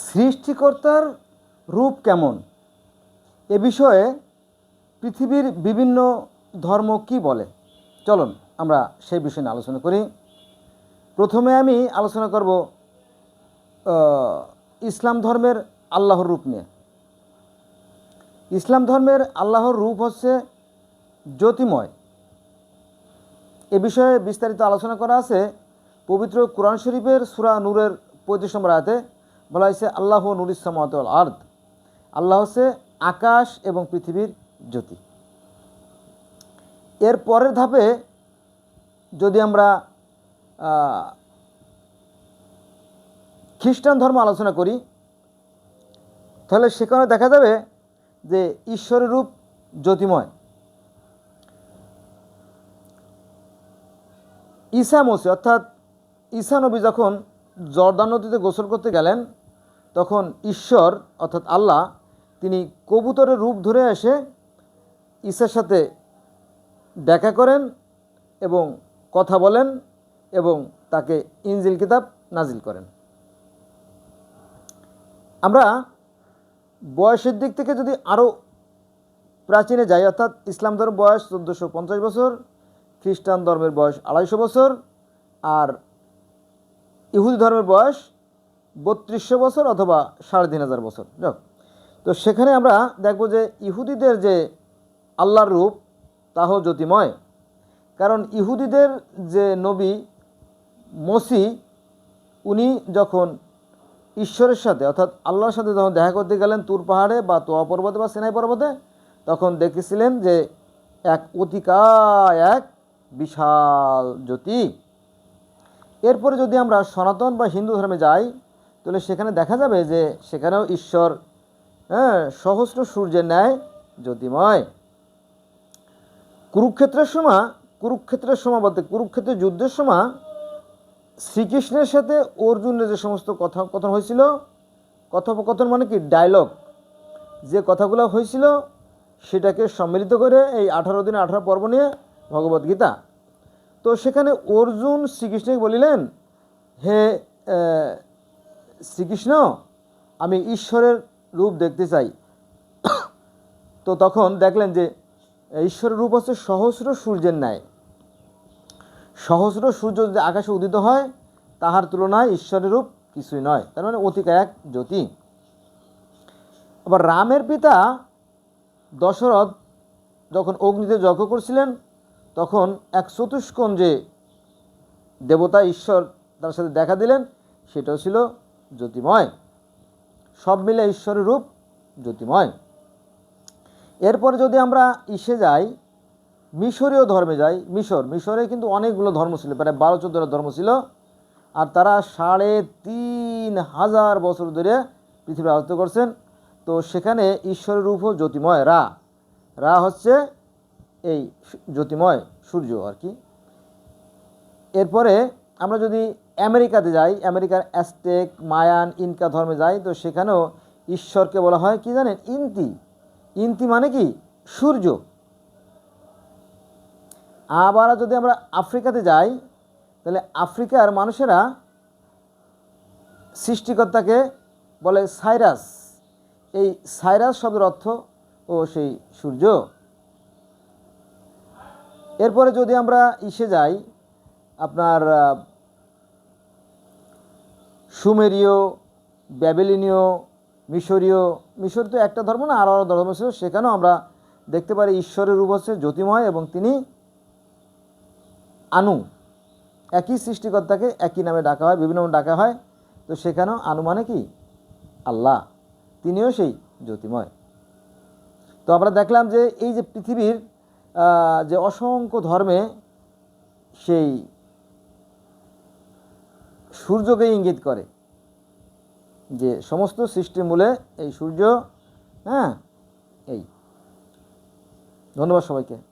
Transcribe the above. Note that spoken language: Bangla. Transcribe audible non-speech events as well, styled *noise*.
সৃষ্টিকর্তার রূপ কেমন? এ বিষয়ে পৃথিবীর বিভিন্ন ধর্ম কি বলে? চলুন আমরা সেই বিষয় নিয়ে আলোচনা করি। প্রথমে আমি আলোচনা করব ইসলাম ধর্মের আল্লাহর রূপ নিয়ে। ইসলাম ধর্মের আল্লাহর রূপ হচ্ছে জ্যোতিময়। এ বিষয়ে বিস্তারিত আলোচনা করা আছে পবিত্র কোরআন শরীফের সুরা নূরের পঁয়ত্রিশ নম্বর আয়াতে। বলা হয়েছে আল্লাহ নুর ইসলামত আর্দ। আল্লাহ হচ্ছে আকাশ এবং পৃথিবীর জ্যোতি। এর পরের ধাপে যদি আমরা খ্রিস্টান ধর্ম আলোচনা করি, তাহলে সেখানে দেখা যাবে যে ঈশ্বরের রূপ জ্যোতিময়। ঈসা মসি অর্থাৎ ঈসা নবী যখন জর্দান নদীতে গোসল করতে গেলেন তখন ঈশ্বর, অর্থাৎ আল্লাহ, তিনি কবুতরের রূপ ধরে এসে ঈসার সাথে দেখা করেন এবং কথা বলেন এবং তাকে ইনজিল কিতাব নাজিল করেন। আমরা বয়সের দিক থেকে যদি আরও প্রাচীনে যাই, অর্থাৎ ইসলাম ধর্ম বয়স চোদ্দোশো পঞ্চাশ বছর, খ্রিস্টান ধর্মের বয়স আড়াইশো বছর, আর ইহুদি ধর্মের বয়স বত্রিশশো বছর অথবা সাড়ে তিন হাজার বছর। যাক, তো সেখানে আমরা দেখব যে ইহুদিদের যে আল্লাহর রূপ, তাহ জ্যোতিময়। কারণ ইহুদিদের যে নবী মসি, উনি যখন ঈশ্বরের সাথে, অর্থাৎ আল্লাহর সাথে যখন দেখা করতে গেলেন তুর পাহাড়ে বা তোয়া পর্বতে বা সেনাই পর্বতে, তখন দেখেছিলেন যে এক অতিকায়, এক বিশাল জ্যোতি। এরপরে যদি আমরা সনাতন বা হিন্দু ধর্মে যাই তাহলে সেখানে দেখা যাবে যে সেখানেও ঈশ্বর হ্যাঁ সহস্র সূর্যের ন্যায় জ্যোতিময়। কুরুক্ষেত্রের সময় কুরুক্ষেত্রের সময় বলতে কুরুক্ষেত্রের যুদ্ধের সময় শ্রীকৃষ্ণের সাথে অর্জুনের যে সমস্ত কথা, কথন হয়েছিল, কথোপকথন মানে কি? ডায়লগ যে কথাগুলো হয়েছিল, সেটাকে সম্মিলিত করে এই আঠারো দিন, আঠারো পর্ব নিয়ে ভগবদ্গীতা তো সেখানে অর্জুন শ্রীকৃষ্ণকে বলিলেন, হে শ্রীকৃষ্ণ, আমি ঈশ্বরের রূপ দেখতে চাই। *coughs* তো তখন দেখলেন যে, ঈশ্বরের রূপ হচ্ছে সহস্র সূর্যের ন্যায়। সহস্র সূর্য যদি আকাশে উদিত হয়, তাহার তুলনায় ঈশ্বরের রূপ কিছুই নয়, তার মানে অতিকা এক জ্যোতি। আবার রামের পিতা দশরথ যখন অগ্নিতে যজ্ঞ করছিলেন, তখন এক চতুষ্কোণ যে দেবতা ঈশ্বর তার সাথে দেখা দিলেন, সেটাও ছিল জ্যোতিময়। সব মিলে ঈশ্বরের রূপ জ্যোতিময়। এরপরে যদি আমরা ইসে যাই, মিশরীয় ধর্মে যাই, মিশর, মিশরে কিন্তু অনেকগুলো ধর্ম ছিল, প্রায় বারো, চোদ্দোটা ধর্ম ছিল। আর তারা সাড়ে তিন হাজার বছর ধরে পৃথিবী রাজত্ব করছেন। তো সেখানে ঈশ্বরের রূপ জ্যোতিময়, রা। রা হচ্ছে এই জ্যোতিময় সূর্য আর কি। এরপরে আমরা যদি আমেরিকাতে যাই, আমেরিকার অ্যাস্টেক মায়ান, ইনকা ধর্মে যাই, তো সেখানেও ঈশ্বরকে বলা হয় কি জানেন? ইন্তি। ইন্তি মানে কি? সূর্য। আবার যদি আমরা আফ্রিকাতে যাই, তাহলে আফ্রিকার মানুষেরা সৃষ্টিকর্তাকে বলে সাইরাস। এই সাইরাস শব্দের অর্থ ও সেই সূর্য। এরপরে যদি আমরা ইসে যাই, আপনার সুমেরীয়, ব্যাবিলিনীয়, মিশরীয়, মিশর তো একটা ধর্ম না আরও আরও ধর্ম ছিল, সেখানেও আমরা দেখতে পারি ঈশ্বরের রূপ হচ্ছে জ্যোতিময় এবং তিনি আনু। একই সৃষ্টিকর্তাকে একই নামে ডাকা হয়, বিভিন্ন নামে ডাকা হয়। তো সেখানেও আনু মানে কি? আল্লাহ। তিনিও সেই জ্যোতিময়। তো আমরা দেখলাম যে এই যে পৃথিবীর যে অসংখ্য ধর্মে সেই সূর্যকে ইঙ্গিত করে যে সমস্ত সৃষ্টির মূলে এই সূর্য হ্যাঁ? এই। ধন্যবাদ সবাইকে।